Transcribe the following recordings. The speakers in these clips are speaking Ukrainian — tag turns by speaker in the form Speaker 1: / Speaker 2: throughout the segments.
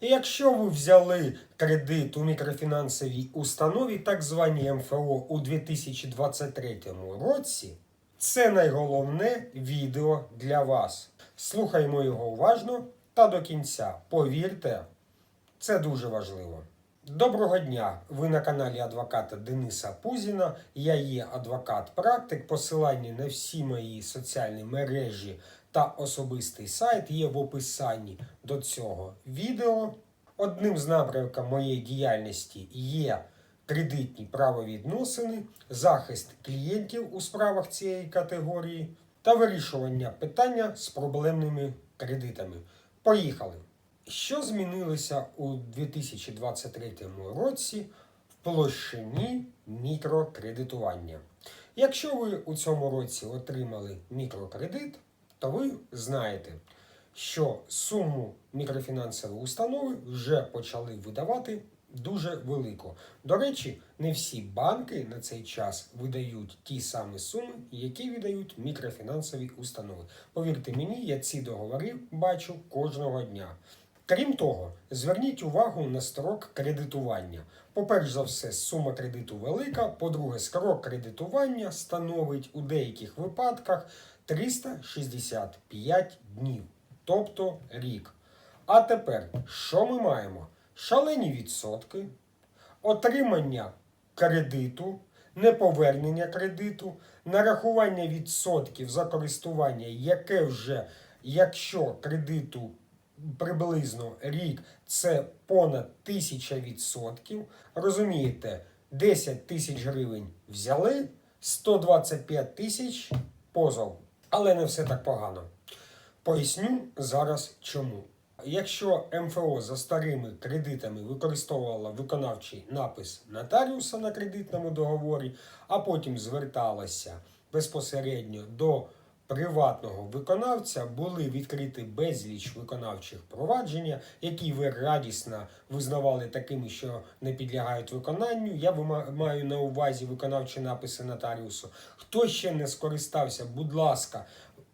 Speaker 1: І якщо ви взяли кредит у мікрофінансовій установі, так званій МФО у 2023 році, це найголовне відео для вас. Слухаймо його уважно та до кінця. Повірте, це дуже важливо. Доброго дня! Ви на каналі адвоката Дениса Пузіна. Я є адвокат-практик. Посилання на всі мої соціальні мережі та особистий сайт є в описанні до цього відео. Одним з напрямків моєї діяльності є кредитні правовідносини, захист клієнтів у справах цієї категорії та вирішування питання з проблемними кредитами. Поїхали! Що змінилося у 2023 році в площині мікрокредитування? Якщо ви у цьому році отримали мікрокредит, то ви знаєте, що суму мікрофінансової установи вже почали видавати дуже велику. До речі, не всі банки на цей час видають ті самі суми, які видають мікрофінансові установи. Повірте мені, я ці договори бачу кожного дня. Крім того, зверніть увагу на строк кредитування. По-перше за все, сума кредиту велика. По-друге, строк кредитування становить у деяких випадках 365 днів, тобто рік. А тепер, що ми маємо? Шалені відсотки, отримання кредиту, неповернення кредиту, нарахування відсотків за користування, яке вже, якщо кредиту приблизно рік, це понад 1000 відсотків. Розумієте, 10 тисяч гривень взяли, 125 тисяч позов. Але не все так погано. Поясню зараз чому. Якщо МФО за старими кредитами використовувала виконавчий напис нотаріуса на кредитному договорі, а потім зверталася безпосередньо до приватного виконавця, були відкриті безліч виконавчих провадження, які ви радісно визнавали такими, що не підлягають виконанню. Я маю на увазі виконавчі написи нотаріусу. Хто ще не скористався, будь ласка.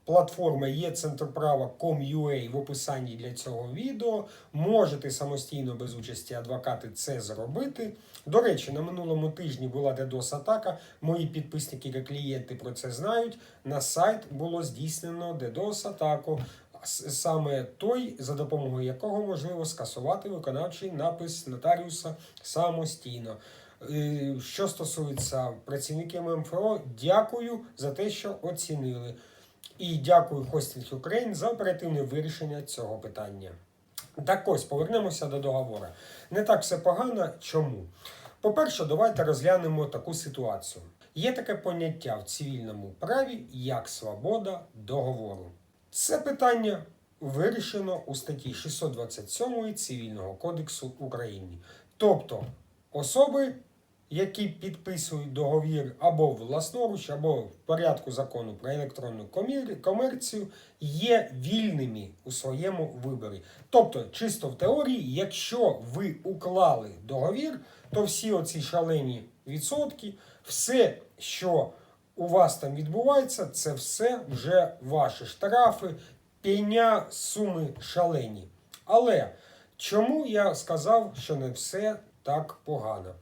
Speaker 1: Платформа є центрправа.com.ua в описанні для цього відео. Можете самостійно без участі адвокати це зробити. До речі, на минулому тижні була DDoS-атака. Мої підписники та клієнти про це знають. На сайт було здійснено DDoS-атаку. Саме той, за допомогою якого можливо скасувати виконавчий напис нотаріуса самостійно. Е, Що стосується працівників МФО, дякую за те, що оцінили. І дякую Hosting Ukraine за оперативне вирішення цього питання. Так ось повернемося до договору. Не так все погано. Чому? По-перше, давайте розглянемо таку ситуацію. Є таке поняття в цивільному праві як свобода договору. Це питання вирішено у статті 627 Цивільного кодексу України. Тобто особи, які підписують договір або власноруч, або в порядку закону про електронну комерцію, є вільними у своєму виборі. Тобто, чисто в теорії, якщо ви уклали договір, то всі оці шалені відсотки, все, що у вас там відбувається, це все вже ваші штрафи, пеня, суми шалені. Але чому я сказав, що не все так погано?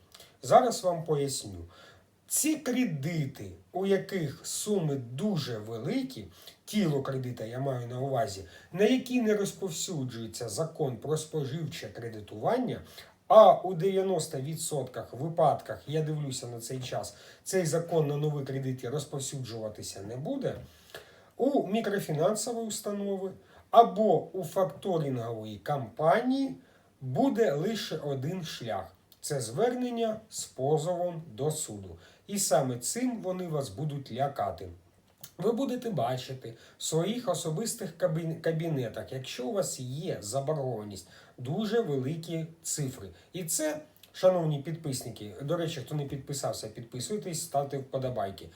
Speaker 1: Зараз вам поясню. Ці кредити, у яких суми дуже великі, тіло кредита я маю на увазі, на які не розповсюджується закон про споживче кредитування, а у 90% випадках, я дивлюся на цей час, цей закон на нові кредити розповсюджуватися не буде, у мікрофінансової установи або у факторингової компанії буде лише один шлях це звернення з позовом до суду. І саме цим вони вас будуть лякати. Ви будете бачити в своїх особистих кабінетах, якщо у вас є заборгованість, дуже великі цифри. І це, шановні підписники, до речі, хто не підписався, підписуйтесь, ставте вподобайки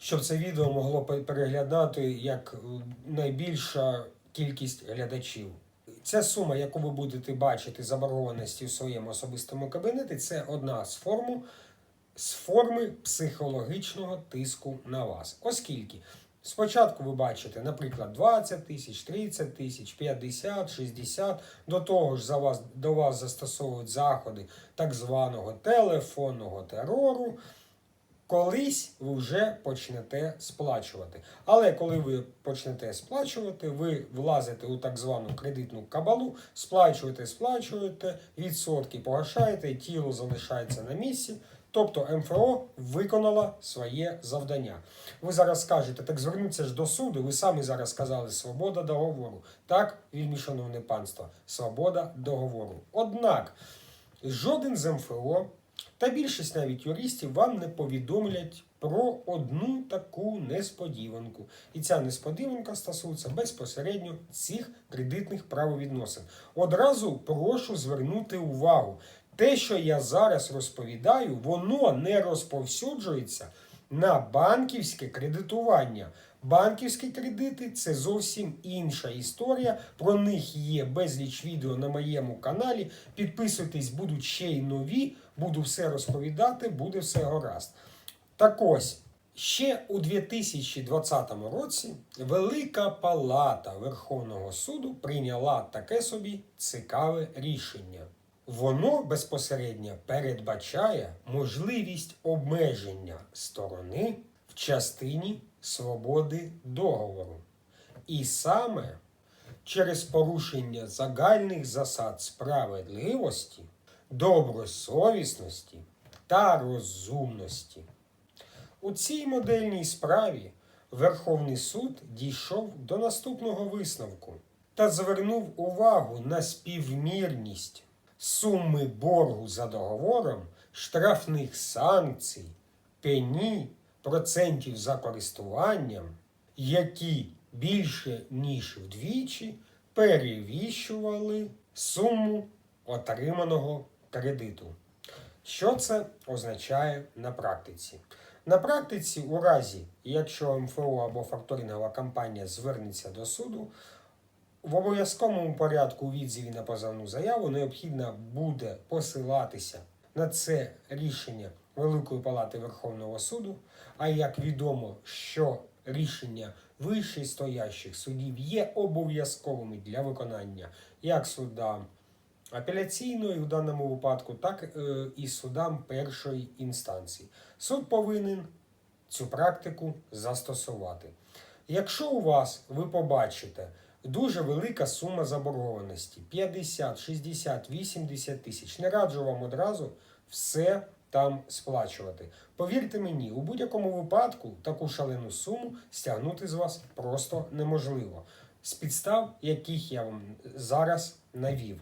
Speaker 1: щоб це відео могло переглядати як е, найбільша кількість глядачів. Ця сума, яку ви будете бачити заборгованості у своєму особистому кабінеті, це одна з форму з форми психологічного тиску на вас. Оскільки Спочатку ви бачите, наприклад, 20 тисяч, 30 тисяч, 50, 60. До того ж, за вас, до вас застосовують заходи так званого телефонного терору. Колись ви вже почнете сплачувати. Але коли ви почнете сплачувати, ви влазите у так звану кредитну кабалу, сплачуєте, сплачуєте, відсотки погашаєте, тіло залишається на місці. Тобто МФО виконала своє завдання. Ви зараз скажете, так зверніться ж до суду. Ви самі зараз сказали свобода договору. Так, вільмі шановне панство, свобода договору. Однак жоден з МФО та більшість навіть юристів вам не повідомлять про одну таку несподіванку. І ця несподіванка стосується безпосередньо цих кредитних правовідносин. Одразу прошу звернути увагу. Те, що я зараз розповідаю, воно не розповсюджується на банківське кредитування. Банківські кредити це зовсім інша історія. Про них є безліч відео на моєму каналі. Підписуйтесь, будуть ще й нові. Буду все розповідати, буде все гаразд. Так ось, ще у 2020 році Велика Палата Верховного суду прийняла таке собі цікаве рішення. Воно безпосередньо передбачає можливість обмеження сторони в частині свободи договору. І саме через порушення загальних засад справедливості, добросовісності та розумності. У цій модельній справі Верховний суд дійшов до наступного висновку та звернув увагу на співмірність суми боргу за договором, штрафних санкцій, пені, процентів за користуванням, які більше ніж вдвічі перевіщували суму отриманого кредиту. Що це означає на практиці? На практиці, у разі, якщо МФО або факторингова компанія звернеться до суду, в обов'язковому порядку у відзиві на позовну заяву необхідно буде посилатися на це рішення Великої Палати Верховного суду. А як відомо, що рішення вищестоящих судів є обов'язковими для виконання як судам апеляційної в даному випадку, так е, і судам першої інстанції. Суд повинен цю практику застосувати. Якщо у вас ви побачите дуже велика сума заборгованості 50, 60, 80 тисяч, не раджу вам одразу все там сплачувати. Повірте мені, у будь-якому випадку таку шалену суму стягнути з вас просто неможливо. З підстав, яких я вам зараз навів.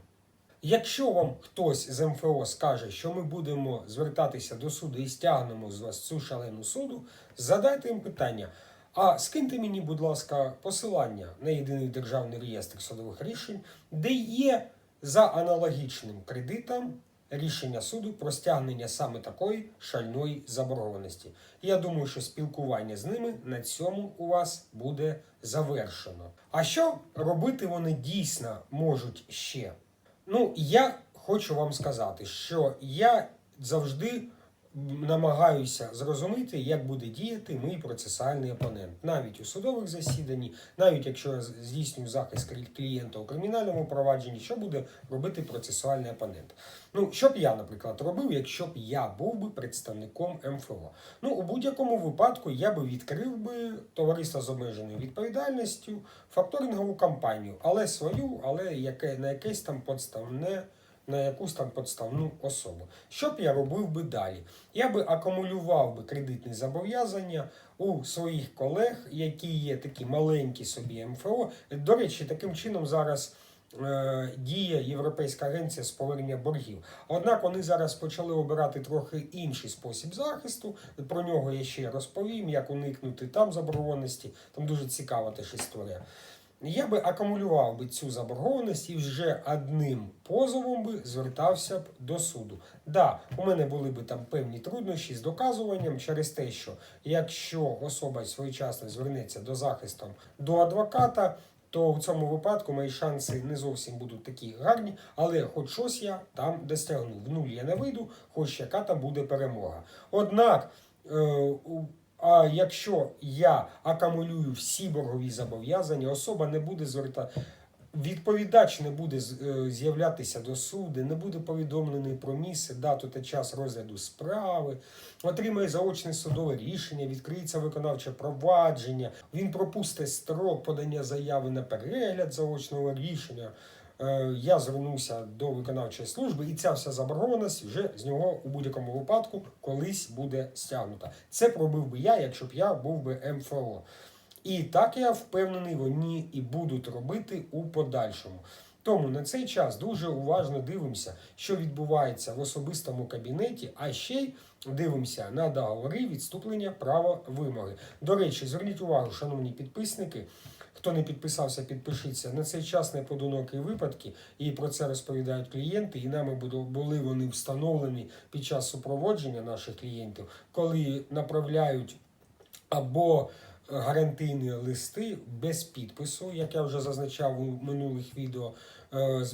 Speaker 1: Якщо вам хтось з МФО скаже, що ми будемо звертатися до суду і стягнемо з вас цю шалену суду, задайте їм питання. А скиньте мені, будь ласка, посилання на єдиний державний реєстр судових рішень, де є за аналогічним кредитом рішення суду про стягнення саме такої шальної заборгованості. Я думаю, що спілкування з ними на цьому у вас буде завершено. А що робити вони дійсно можуть ще? Ну, я хочу вам сказати, що я завжди намагаюся зрозуміти, як буде діяти мій процесуальний опонент. Навіть у судових засіданні, навіть якщо я здійснюю захист клієнта у кримінальному провадженні, що буде робити процесуальний опонент. Ну, що б я, наприклад, робив, якщо б я був би представником МФО. Ну, у будь-якому випадку я би відкрив би товариство з обмеженою відповідальністю, факторингову компанію, але свою, але яке на якесь там подставне на якусь там подставну особу. Що б я робив би далі? Я би акумулював би кредитні зобов'язання у своїх колег, які є такі маленькі собі МФО. До речі, таким чином зараз. е, Діє Європейська агенція з повернення боргів. Однак вони зараз почали обирати трохи інший спосіб захисту. Про нього я ще розповім, як уникнути там заборгованості. Там дуже цікава теж історія. Я би акумулював би цю заборгованість і вже одним позовом би звертався б до суду. Да, у мене були б там певні труднощі з доказуванням через те, що якщо особа своєчасно звернеться до захисту до адвоката, то в цьому випадку мої шанси не зовсім будуть такі гарні, але хоч щось я там досягну. В нуль я не вийду, хоч яка там буде перемога. Однак е, А якщо я акумулюю всі боргові зобов'язання, особа не буде звертати. Відповідач не буде е, з'являтися до суду, не буде повідомлений про місце, дату та час розгляду справи, отримає заочне судове рішення, відкриється виконавче провадження, він пропустить строк подання заяви на перегляд заочного рішення. Е, Я звернувся до виконавчої служби, і ця вся заборгованість вже з нього у будь-якому випадку колись буде стягнута. Це пробив би я, якщо б я був би МФО. І так я впевнений, вони і будуть робити у подальшому. Тому на цей час дуже уважно дивимося, що відбувається в особистому кабінеті, а ще й дивимося на договори відступлення права вимоги. До речі, зверніть увагу, шановні підписники. Хто не підписався, підпишіться. На цей час неподинокі випадки, і про це розповідають клієнти, і нами були вони встановлені під час супроводження наших клієнтів, коли направляють або гарантійні листи без підпису, як я вже зазначав у минулих відео. Е,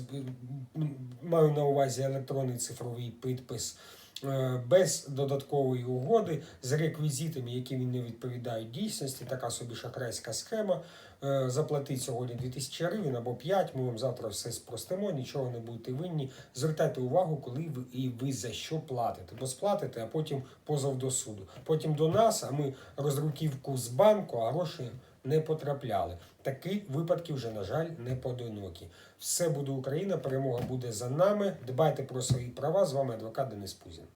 Speaker 1: Маю на увазі електронний цифровий підпис. Е, Без додаткової угоди з реквізитами, які він не відповідають дійсності, така собі шахрайська схема. Е, Заплатіть сьогодні 2000 гривень або 5, ми вам завтра все спростимо, нічого не будете винні. Звертайте увагу, коли ви і ви за що платите. Бо сплатите, а потім позов до суду. Потім до нас, а ми розруківку з банку, а гроші не потрапляли. Такі випадки вже, на жаль, не поодинокі. Все буде Україна, перемога буде за нами. Дбайте про свої права. З вами адвокат Денис Пузін.